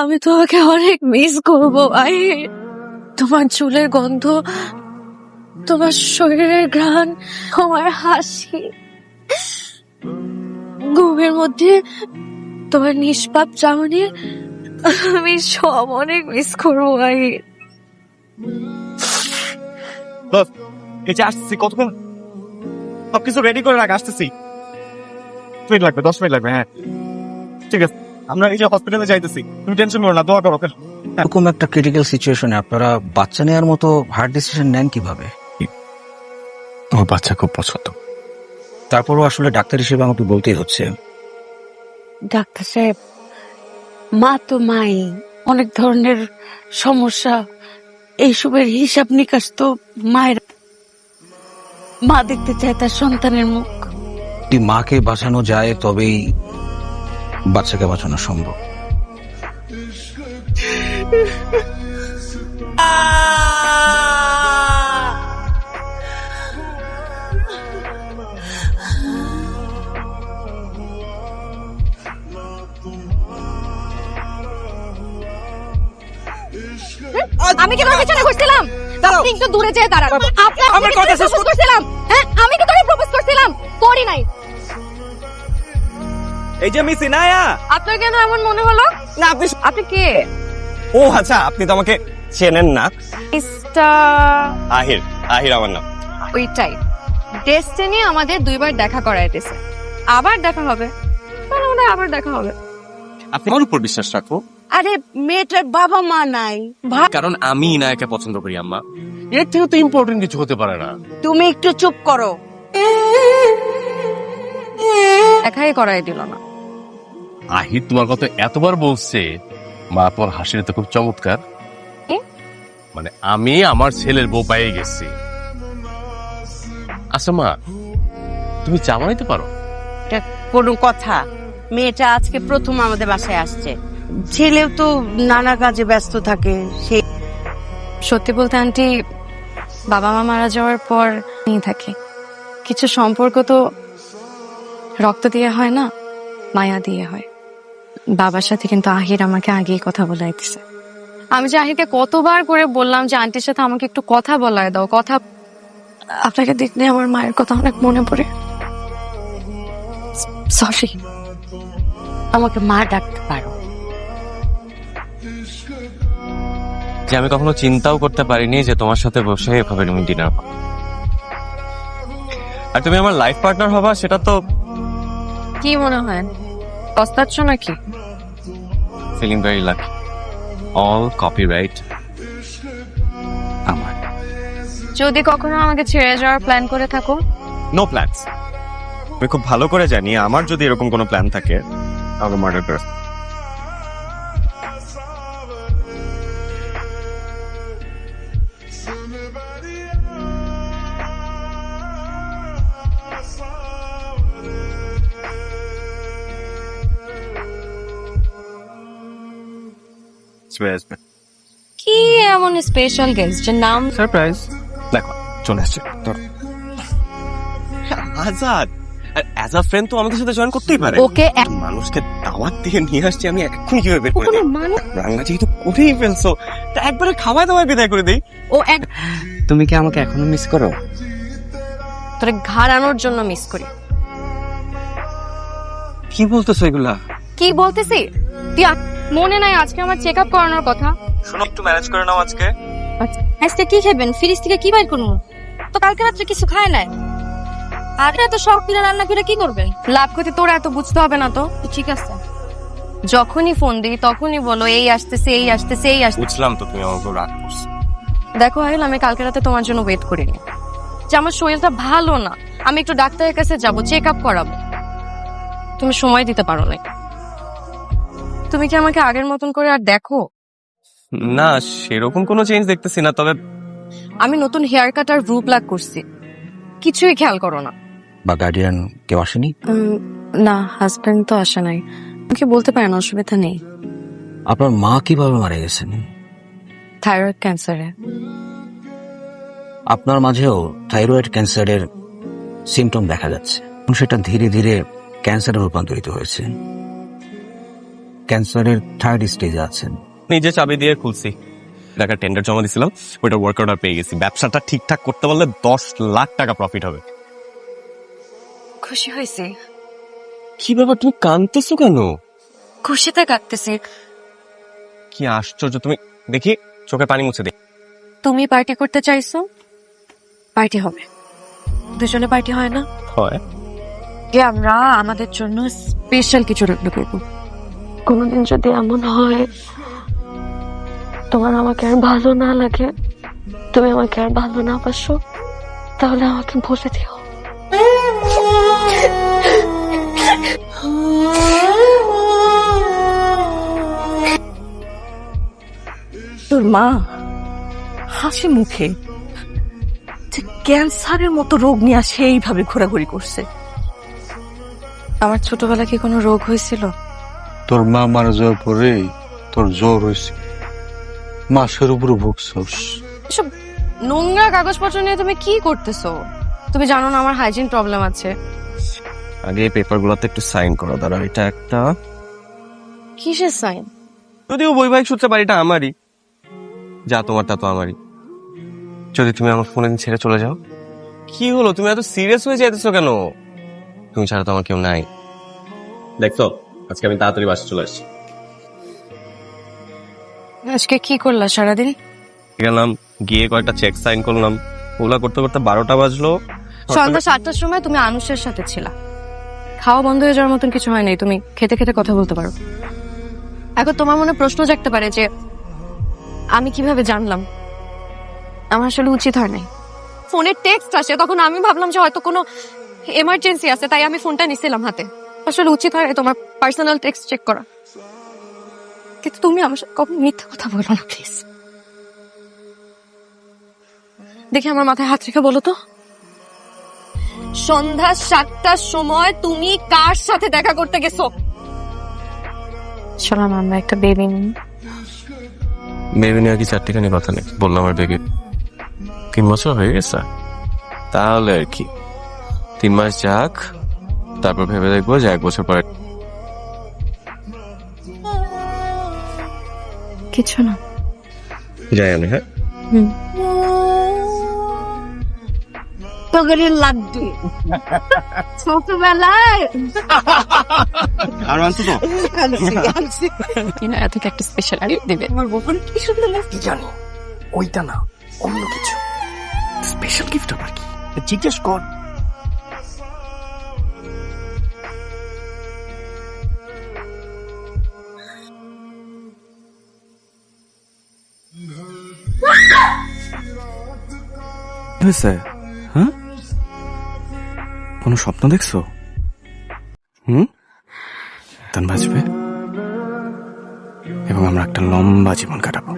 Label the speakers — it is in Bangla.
Speaker 1: আমি তোমাকে অনেক মিস করব, ভাই। তোমার চুলের গন্ধ, তোমার শরীরের ঘ্রাণ তোমার হাসি। ঘুমের মধ্যে তোমার নিষ্পাপ চাহনি, আমি সব অনেক মিস করব, ভাই।
Speaker 2: এই যে আসতেছি, কতক্ষণ? সবকিছু রেডি করে রাখ, আসতেছি। মিনিট লাগবে, দশ মিনিট লাগবে হ্যাঁ। ঠিক আছে। আমরা এই যে হসপিটালে যাইতেছি তুমি টেনশন করো না দোয়া করো ওকে?
Speaker 3: এরকম একটা ক্রিটিক্যাল সিচুয়েশনে আপনারা বাচ্চা নেওয়ার মতো হার্ড ডিসিশন নেন কীভাবে?
Speaker 2: আমার বাচ্চা খুব পছন্দ।
Speaker 3: তারপরও আসলে ডাক্তার হিসেবে আমাকে বলতেই হচ্ছে।
Speaker 1: ডাক্তার সাহেব মা তো মাই অনেক ধরনের সমস্যা এইসবের হিসাব নিকাশ তো মায়ের। মা দেখতে চায় তার সন্তানের মুখ।
Speaker 3: যদি মাকে বাঁচানো যায় তবেই বাচ্চাকে বাঁচানো সম্ভব।
Speaker 4: আমি কি তোর পিছনে ঘুরছিলাম? আপনি একটু দূরে যেয়ে দাঁড়ান আপনার
Speaker 2: আমার কথা শেষ
Speaker 4: করছিলাম? হ্যাঁ আমি কি তোরে প্রপোজ করছিলাম? করি নাই।
Speaker 2: এই যে মিস ইনায়া
Speaker 4: আপনার কেন এমন মনে হলো?
Speaker 2: না আপনি
Speaker 4: আপনি কে?
Speaker 2: ও আচ্ছা আপনি তো আমাকে চেনেন না।
Speaker 4: মিস্টার
Speaker 2: আহির আহির আমার নাম।
Speaker 4: ওইটাই। ডেস্টিনি আমাদের দুইবার দেখা করাইতেছে। আবার দেখা হবে। তাহলে আবার দেখা হবে।
Speaker 5: আপনি আমার উপর বিশ্বাস রাখো।
Speaker 1: আরে মেয়েটার বাবা মা নাই।
Speaker 5: কারণ আমি ইনায়াকে পছন্দ করি আম্মা।
Speaker 6: এর থেকে তো ইম্পর্টেন্ট কিছু হতে পারে না।
Speaker 1: তুমি একটু চুপ করো।
Speaker 4: দেখাই করাই দিল না।
Speaker 6: আহির তোমার কথা এতবার বলছে মা তোমার হাসির তো খুব চমৎকার। মানে আমি আমার ছেলের বউ পাইয়ে গেছি। আচ্ছা মা তুমি চা বানাইতে পারো?
Speaker 7: এটা কোনো কথা। মেয়েটা আজকে প্রথম আমাদের বাসায় আসছে। ছেলেও তো নানা কাজে ব্যস্ত থাকে সে
Speaker 4: সত্যি বলতে আন্টি বাবা মা মারা যাওয়ার পর নিয়ে থাকে। কিছু সম্পর্ক তো রক্ত দিয়ে হয় না, মায়া দিয়ে হয়। বাবার সাথে কিন্তু আহির আমাকে আগেই কথা বলাইতেছে আমি যে আহিরকে কতবার করে বললাম যে, আন্টির সাথে আমাকে একটু কথা বলায় দাও, কথা
Speaker 1: আপনাকে দেখলে আমার মায়ের কথা অনেক মনে পড়ে। সরি
Speaker 7: আমাকে মা ডাকতে পারো।
Speaker 5: যে আমি কখনো চিন্তাও করতে পারিনি যে তোমার সাথে বসে এভাবে আর তুমি আমার লাইফ পার্টনার হবা, সেটা তো
Speaker 4: কি মনে হয়? পস্তাচ্ছ নাকি?
Speaker 5: Feeling very lucky all copyright
Speaker 3: আমার।
Speaker 4: যদি কখনো আমাকে ছেড়ে যাওয়ার প্ল্যান করে থাকো।
Speaker 2: নো প্ল্যানস আমি খুব ভালো করে জানি আমার যদি এরকম কোনো প্ল্যান থাকে আমাকে মার্ডার করে
Speaker 4: কি এমন স্পেশাল গেস্ট যে নাম?
Speaker 5: সারপ্রাইজ
Speaker 2: দেখো চলে আসছে। আজাদ! আর অ্যাজ আ ফ্রেন্ড তো আমাদের সাথে জয়েন করতেই পারে।
Speaker 4: ওকে এক-
Speaker 2: মানুষকে দাওয়াত দিয়ে নিয়ে আসছি আমি এক্ষুনি কীভাবে বের করে দিই?
Speaker 4: মানে
Speaker 2: রান্না যেহেতু করেই ফেলছো তা একবারে দাওয়ায় বিদায় করে দিই।
Speaker 4: ও এক
Speaker 3: তুমি কি আমাকে এখনও মিস করো?
Speaker 4: তোরে ঘাড়ানোর জন্য মিস করি।
Speaker 3: কি বলতেছো এগুলা?
Speaker 4: কি বলতেছি? তুই মনে নাই আজকে আমার চেক আপ করানোর কথা।
Speaker 2: শোনো একটু ম্যানেজ করে নাও আজকে।
Speaker 4: আজকে কি খাবেন? ফ্রিজ থেকে কি বাইর করব? তো কালকে রাত্রে কিছু খায় নাই। আর এত শখ করে রান্না করে কি করবেন? লাভ করতে তোর এত বুঝতে হবে না তো। ঠিক আছে। যখনই ফোন দিই তখনই বলো এই আসতেছে এই আসতেছে এই আসতেছে।
Speaker 5: বুঝলাম তো তুমি আমার উপর রাগ করছ।
Speaker 4: দেখো আহিল আমি কালকে রাতে তোমার জন্য ওয়েট করিনি। যে আমার শরীরটা ভালো না আমি একটু ডাক্তারের কাছে যাব চেক আপ করাবো। তুমি সময় দিতে পারো না তুমি কি আমাকে আগের মতন করে আর দেখো?
Speaker 5: না সেরকম কোনো চেঞ্জ দেখতেছি না তবে
Speaker 4: আমি নতুন হেয়ার কাট আর রূপ লাগ করছি। কিছুই খেয়াল করো না।
Speaker 3: বা গার্ডিয়ান কেউ আসেনি?
Speaker 4: না হাজবেন্ড তো আসে নাই। আমাকে বলতে পারেন অসুবিধা নেই?
Speaker 3: আপনার মা কীভাবে মারা গেছেন?
Speaker 4: থাইরয়েড ক্যান্সারে
Speaker 3: আপনার মাঝেও থাইরয়েড ক্যান্সারের সিমটম দেখা যাচ্ছে। সেটা ধীরে ধীরে ক্যান্সারে রূপান্তরিত হয়েছে। ক্যান্সারের থার্ড স্টেজে আছেন।
Speaker 5: নিজে চাবি দিয়ে খুলছি। টাকা টেন্ডার জমা দিছিলাম ওইটা ওয়ার্ক অর্ডার পেয়ে গেছি। ব্যবসাটা ঠিকঠাক করতে পারলে দশ লাখ টাকা প্রফিট হবে।
Speaker 4: খুশি হয়েছি।
Speaker 5: কি ব্যাপার তুমি কাঁদতেছো কেন?
Speaker 4: খুশিতে কাটতেছি
Speaker 5: কি আশ্চর্য তুমি দেখি চোখে পানি মুছে দে
Speaker 4: তুমি পার্টি করতে চাইছো? পার্টি হবে। দুজনে পার্টি হয় না?
Speaker 5: হয়।
Speaker 4: যে আমরা আমাদের জন্য স্পেশাল কিছু রান্না করব। কোনোদিন যদি এমন হয়, তোমার আমাকে আর ভালো না লাগে, তুমি আমাকে আর ভালো না বাসো, তাহলে আমাকে বলে দিও।
Speaker 8: তোর মা হাসি মুখে ক্যান্সারের মতো রোগ নিয়ে আসে এইভাবে ঘোরাঘুরি করছে।
Speaker 4: আমার ছোটবেলা কি কোনো রোগ হয়েছিল?
Speaker 9: তোর মা মারা যাওয়ার পরে তোর জ্বর হয়েছে। মাসের উপরে ভুগছস।
Speaker 4: এসব নোংরা কাগজপত্র নিয়ে তুমি কি করতেছো? তুমি জানো না আমার হাইজিন প্রবলেম আছে।
Speaker 5: আগে এই পেপারগুলোতে একটু সাইন করো দাঁড়া এটা একটা।
Speaker 4: কিসের সাইন
Speaker 5: যদিও বৈবাহিক সূত্রে বাড়িটা আমারই। যা তোমারটা তো আমারই। যদি তুমি আমার ফোনে ছেড়ে চলে যাও। কি হলো? তুমি এত সিরিয়াস হয়ে যাইতেছো কেন? তুমি ছাড়া তো আমার কেউ নাই। দেখছ? আজকে আমি তাড়াতাড়ি বাসে চলে আসছি।
Speaker 4: আজকে কি করলা সারাদিন?
Speaker 5: গেলাম গিয়ে কয়েকটা চেক সাইন করলাম। ওগুলা করতে করতে বারোটা বাজলো।
Speaker 4: সন্ধ্যা সাতটার সময় তুমি আনুষের সাথে ছিলা। খাওয়া বন্ধ হয়ে যাওয়ার মতন কিছু হয় নাই। তুমি খেতে খেতে কথা বলতে পারো। এখন তোমার মনে প্রশ্ন জাগতে পারে যে আমি কীভাবে জানলাম? আমার আসলে উচিত হয় নাই। ফোনের টেক্সট আসে তখন আমি ভাবলাম যে হয়তো কোনো এমার্জেন্সি আছে তাই আমি ফোনটা নিছিলাম হাতে। আসলে উচিত হয় তোমার পার্সোনাল টেক্সট চেক করা। কিন্তু তুমি আমার সাথে কখন মিথ্যা কথা বলো না প্লিজ দেখি আমার মাথায় হাত রেখে বলো তো। সন্ধ্যা সাতটার সময় তুমি কার সাথে দেখা করতে গেছো? চলো না আমরা একটা বেবি নিই।
Speaker 5: বেবি নিয়ে কি চারটিখানি কথা নেই বললাম আমার বেবি তিন বছর হয়ে গেছে? তাহলে আর কি। তিন মাস যাক তারপর ভেবে দেখব যে এক বছর পরে
Speaker 4: কিছু না।
Speaker 5: যাই আমি হ্যাঁ?
Speaker 7: তগরের লাড্ডু ছোটবেলায়।
Speaker 2: আর আনছো তো
Speaker 4: এত একটা স্পেশাল দিবে।
Speaker 7: আমার বোন কি সুন্দর লাগছে
Speaker 2: জানি? ওইটা না অন্য কিছু। স্পেশাল গিফট আবার কি? জিজ্ঞেস কর। হয়েছে হ্যাঁ? কোনো স্বপ্ন দেখছ? হুম? তান বাঁচবে এবং আমরা একটা লম্বা জীবন কাটাবো।